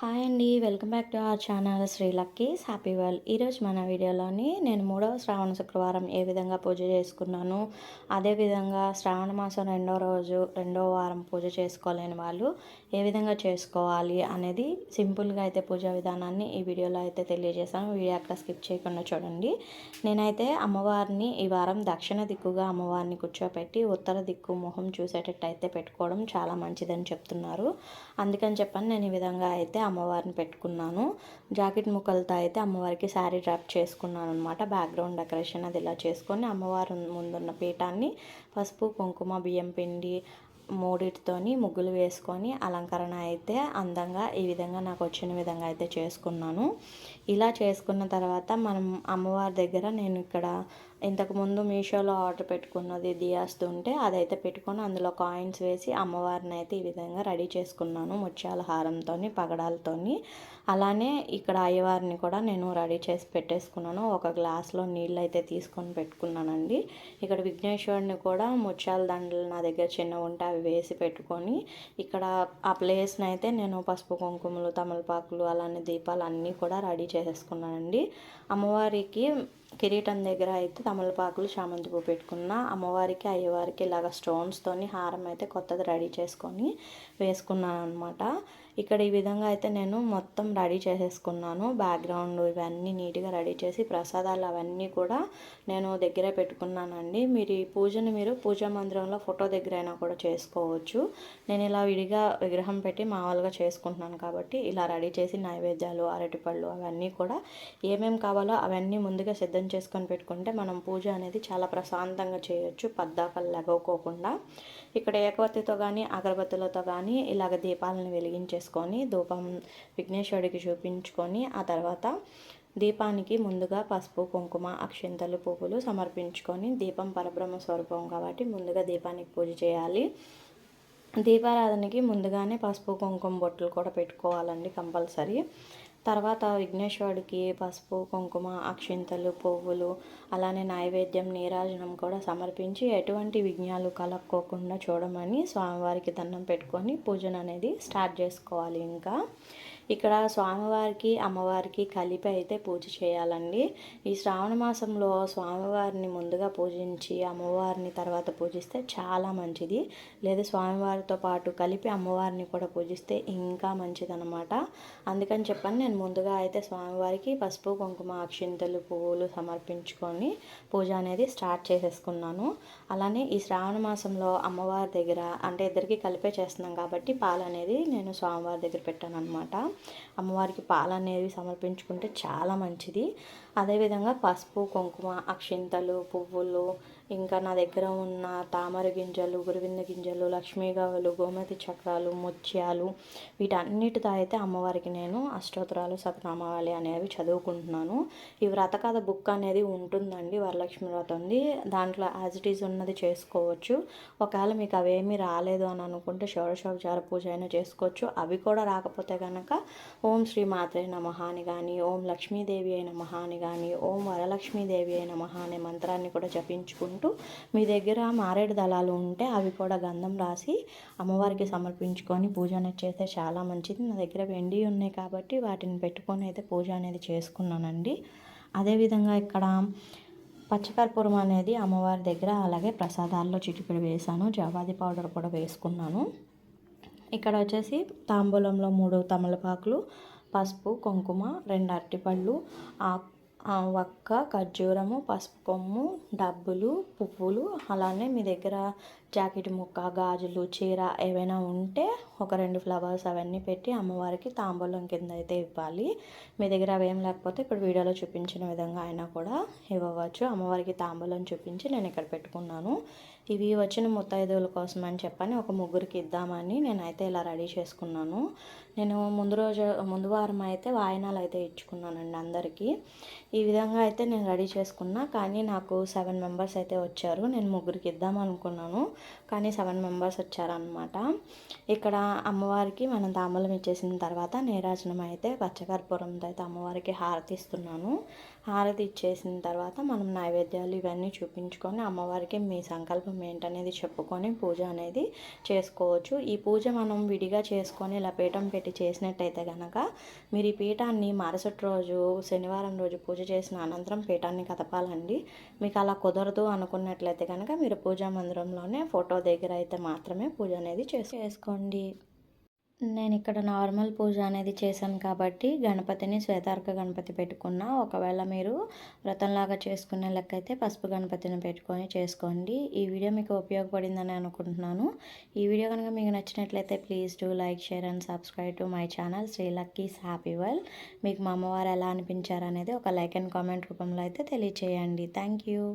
Hi అండి welcome back to our channel Sri Luckys. Happy world. ఈరోజు మన వీడియోలోని నేను మూడవ శ్రావణ శుక్రవారం ఏ విధంగా పూజ చేసుకున్నాను అదేవిధంగా శ్రావణ మాసం రెండో రోజు రెండో వారం పూజ చేసుకోలేని వాళ్ళు ఏ విధంగా చేసుకోవాలి అనేది సింపుల్గా అయితే పూజా విధానాన్ని ఈ వీడియోలో అయితే తెలియజేశాను. వీడియో అక్కడ స్కిప్ చేయకుండా చూడండి. నేనైతే అమ్మవారిని ఈ వారం దక్షిణ దిక్కుగా అమ్మవారిని కూర్చోపెట్టి ఉత్తర దిక్కు మొహం చూసేటట్టు అయితే పెట్టుకోవడం చాలా మంచిదని చెప్తున్నారు. అందుకని చెప్పని నేను ఈ విధంగా అయితే అమ్మవారిని పెట్టుకున్నాను. జాకెట్ ముక్కలతో అయితే అమ్మవారికి శారీ డ్రాప్ చేసుకున్నాను అనమాట బ్యాక్గ్రౌండ్ డెకరేషన్ అది ఇలా చేసుకొని అమ్మవారు ముందున్న పీఠాన్ని పసుపు కుంకుమ బియ్యం పిండి మూడిటితోని ముగ్గులు వేసుకొని అలంకరణ అయితే అందంగా ఈ విధంగా నాకు వచ్చిన విధంగా అయితే చేసుకున్నాను. ఇలా చేసుకున్న తర్వాత మనం అమ్మవారి దగ్గర నేను ఇక్కడ ఇంతకుముందు మీషోలో ఆర్డర్ పెట్టుకున్నది దియాస్ ఉంటే అదైతే పెట్టుకొని అందులో కాయిన్స్ వేసి అమ్మవారిని అయితే ఈ విధంగా రెడీ చేసుకున్నాను ముత్యాల హారంతో పగడాలతో అలానే ఇక్కడ అయ్యవారిని కూడా నేను రెడీ చేసి పెట్టేసుకున్నాను. ఒక గ్లాస్లో నీళ్ళు అయితే తీసుకొని పెట్టుకున్నానండి. ఇక్కడ విఘ్నేశ్వరుని కూడా ముత్యాల దండలు నా దగ్గర చిన్న ఉంటే అవి వేసి పెట్టుకొని ఇక్కడ ఆ ప్లేస్ని అయితే నేను పసుపు కుంకుమలు తమలపాకులు అలానే దీపాలు అన్నీ కూడా రెడీ చేసేసుకున్నానండి. అమ్మవారికి కిరీటం దగ్గర అయితే తమలపాకులు చామంతి పువ్వు పెట్టుకున్న అమ్మవారికి అయ్యవారికి ఇలాగ స్టోన్స్తోని హారం అయితే కొత్తది రెడీ చేసుకొని వేసుకున్నాను అనమాట ఇక్కడ ఈ విధంగా అయితే నేను మొత్తం రెడీ చేసేసుకున్నాను. బ్యాక్గ్రౌండ్ ఇవన్నీ నీట్గా రెడీ చేసి ప్రసాదాలు అవన్నీ కూడా నేను దగ్గరే పెట్టుకున్నానండి. మీరు ఈ పూజను మీరు పూజా మందిరంలో ఫోటో దగ్గర అయినా కూడా చేసుకోవచ్చు. నేను ఇలా విడిగా విగ్రహం పెట్టి మామూలుగా చేసుకుంటున్నాను కాబట్టి ఇలా రెడీ చేసి నైవేద్యాలు అరటిపళ్ళు అవన్నీ కూడా ఏమేమి కావాలో అవన్నీ ముందుగా సిద్ధం చేసుకొని పెట్టుకుంటే మనం పూజ అనేది చాలా ప్రశాంతంగా చేయొచ్చు. పద్దాకలు లెగవుకోకుండా. ఇక్కడ ఏకవత్తితో కానీ అగరబత్తులతో కానీ ఇలాగ దీపాలను వెలిగించేసుకొని ధూపం విఘ్నేశ్వరుడికి చూపించుకొని ఆ తర్వాత దీపానికి ముందుగా పసుపు కుంకుమ అక్షింతలు పువ్వులు సమర్పించుకొని దీపం పరబ్రహ్మ స్వరూపం కాబట్టి ముందుగా దీపానికి పూజ చేయాలి. దీపారాధనకి ముందుగానే పసుపు కుంకుమ బొట్టలు కూడా పెట్టుకోవాలండి కంపల్సరీ. తర్వాత విఘ్నేశ్వరుడికి పసుపు కుంకుమ అక్షింతలు పువ్వులు అలానే నైవేద్యం నీరాజనం కూడా సమర్పించి ఎటువంటి విఘ్నాలు కలక్కోకుండా చూడమని స్వామివారికి దండం పెట్టుకొని పూజను అనేది స్టార్ట్ చేసుకోవాలి ఇంకా. ఇక్కడ స్వామివారికి అమ్మవారికి కలిపి అయితే పూజ చేయాలండి. ఈ శ్రావణ మాసంలో స్వామివారిని ముందుగా పూజించి అమ్మవారిని తర్వాత పూజిస్తే చాలా మంచిది. లేదా స్వామివారితో పాటు కలిపి అమ్మవారిని కూడా పూజిస్తే ఇంకా మంచిదనమాట అందుకని చెప్పని నేను ముందుగా అయితే స్వామివారికి పసుపు కుంకుమ అక్షింతలు పువ్వులు సమర్పించుకొని పూజ అనేది స్టార్ట్ చేసేసుకున్నాను. అలానే ఈ శ్రావణ మాసంలో అమ్మవారి దగ్గర అంటే ఇద్దరికి కలిపే చేస్తున్నాం కాబట్టి పాలు అనేది నేను స్వామివారి దగ్గర పెట్టాను అనమాట అమ్మవారికి పాలు అనేవి సమర్పించుకుంటే చాలా మంచిది. అదేవిధంగా పసుపు కుంకుమ అక్షింతలు పువ్వులు ఇంకా నా దగ్గర ఉన్న తామర గింజలు గురువింద గింజలు లక్ష్మీగవలు గోమతి చక్రాలు ముత్యాలు వీటన్నిటితో అయితే అమ్మవారికి నేను అష్టోత్తరాలు సతనామావళి అనేవి చదువుకుంటున్నాను. ఈ వ్రతకథ బుక్ అనేది ఉంటుందండి వరలక్ష్మి వ్రతంది. దాంట్లో యాజ్ ఇట్ ఈజ్ ఉన్నది చేసుకోవచ్చు. ఒకవేళ మీకు అవేమీ రాలేదు అని అనుకుంటే షోడశోపచార పూజ అయినా చేసుకోవచ్చు. అవి కూడా రాకపోతే కనుక ఓం శ్రీ మాత్రే నమ అని కానీ ఓం లక్ష్మీదేవి అయిన మహా అని కానీ ఓం వరలక్ష్మీదేవి అయిన మహా అనే మంత్రాన్ని కూడా జపించుకుంటూ చేసుకుంటూ మీ దగ్గర మారేడు దళాలు ఉంటే అవి కూడా గంధం రాసి అమ్మవారికి సమర్పించుకొని పూజ అనేది చేస్తే చాలా మంచిది. నా దగ్గర వెండి ఉన్నాయి కాబట్టి వాటిని పెట్టుకొని అయితే పూజ అనేది చేసుకున్నానండి. అదేవిధంగా ఇక్కడ పచ్చకర్పూరం అనేది అమ్మవారి దగ్గర అలాగే ప్రసాదాల్లో చిటికెడు వేసాను జవాది పౌడర్ కూడా వేసుకున్నాను. ఇక్కడ వచ్చేసి తాంబూలంలో మూడు తమలపాకులు పసుపు కుంకుమ రెండు అరటిపళ్ళు ఆకు వక్క ఖర్జూరము పసుపు కొమ్ము డబ్బులు పువ్వులు అలానే మీ దగ్గర జాకెట్ ముక్క గాజులు చీర ఏవైనా ఉంటే ఒక రెండు ఫ్లవర్స్ అవన్నీ పెట్టి అమ్మవారికి తాంబూలం కింద అయితే ఇవ్వాలి. మీ దగ్గర అవేం లేకపోతే ఇప్పుడు వీడియోలో చూపించిన విధంగా అయినా కూడా ఇవ్వవచ్చు. అమ్మవారికి తాంబూలం చూపించి నేను ఇక్కడ పెట్టుకున్నాను. ఇవి వచ్చిన ముత్తైదువుల కోసం అని చెప్పని ఒక ముగ్గురికి ఇద్దామని నేనైతే ఇలా రెడీ చేసుకున్నాను. నేను ముందు రోజు ముందు వారం అయితే వాయినాలు అయితే ఇచ్చుకున్నానండి అందరికీ. ఈ విధంగా అయితే నేను రెడీ చేసుకున్నా కానీ నాకు సెవెన్ మెంబర్స్ అయితే వచ్చారు. నేను ముగ్గురికి ఇద్దాం అనుకున్నాను కానీ సెవెన్ మెంబర్స్ వచ్చారనమాట ఇక్కడ అమ్మవారికి మనం తాంబూలం ఇచ్చేసిన తర్వాత నీరాజనం అయితే పచ్చకర్పూరంతో అయితే అమ్మవారికి హారతి ఇస్తున్నాను. హారతి ఇచ్చేసిన తర్వాత మనం నైవేద్యాలు ఇవన్నీ చూపించుకొని అమ్మవారికి మీ సంకల్పం ఏంటనేది చెప్పుకొని పూజ అనేది చేసుకోవచ్చు. ఈ పూజ మనం విడిగా చేసుకొని ఇలా పీఠం పెట్టి చేసినట్టయితే కనుక మీరు ఈ పీఠాన్ని మరుసటి రోజు శనివారం రోజు పూజ చేసిన అనంతరం పీఠాన్ని కదపాలండి. మీకు అలా కుదరదు అనుకున్నట్లయితే కనుక మీరు పూజా మందిరంలోనే ఫోటో దగ్గర అయితే మాత్రమే పూజ అనేది చేసుకోండి. నేను ఇక్కడ నార్మల్ పూజ అనేది చేశాను కాబట్టి గణపతిని శ్వేతార్క గణపతి పెట్టుకున్న ఒకవేళ మీరు వ్రతంలాగా చేసుకునే లెక్క అయితే పసుపు గణపతిని పెట్టుకొని చేసుకోండి. ఈ వీడియో మీకు ఉపయోగపడిందని అనుకుంటున్నాను. ఈ వీడియో కనుక మీకు నచ్చినట్లయితే please do like share and subscribe to my channel Sri Luckys happy well మీకు మా అమ్మవారు ఎలా అనిపించారు అనేది ఒక లైక్ అండ్ కామెంట్ రూపంలో అయితే తెలియచేయండి. Thank you.